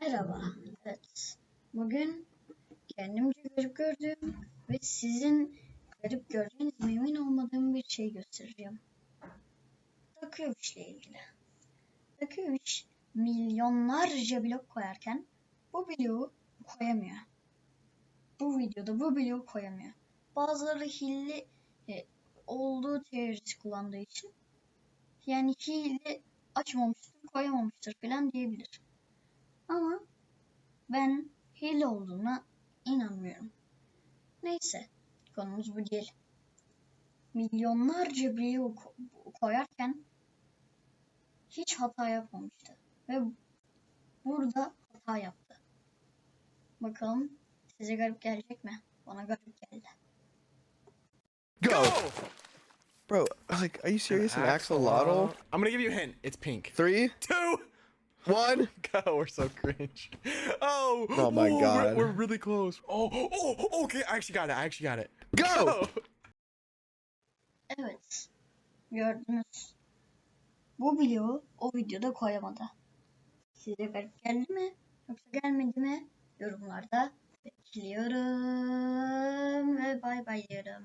Merhaba. Evet. Bugün kendimce garip gördüğüm ve sizin garip gördüğünüz emin olmadığım bir şey göstereceğim. Takıyormuş ile ilgili. Takıyormuş milyonlarca blok koyarken bu bloğu koyamıyor. Bu videoda bu bloğu koyamıyor. Bazıları hile e, olduğu teorisi kullandığı için yani hile açmamıştır, koyamamıştır falan diyebilir. Ben hile olduğuna inanmıyorum. Neyse, konumuz bu değil. Milyonlarca ko- koyarken hiç hata yapmamıştı. Ve burada hata yaptı. Bakalım size garip gelecek mi? Bana garip geldi. Go! Bro, like, are you serious? An axolotl? I'm gonna give you a hint. It's pink. Three, Two. One. Go. We're so cringe. Oh. Oh my ooh, God. We're, we're really close. Oh, oh. Okay. I actually got it. I actually got it. Go! Evet. Gördünüz. Bu bloğu o videoda koyamadı. Size garip geldi mi? Yoksa gelmedi mi? Yorumlarda bekliyorum ve bay bay diyorum.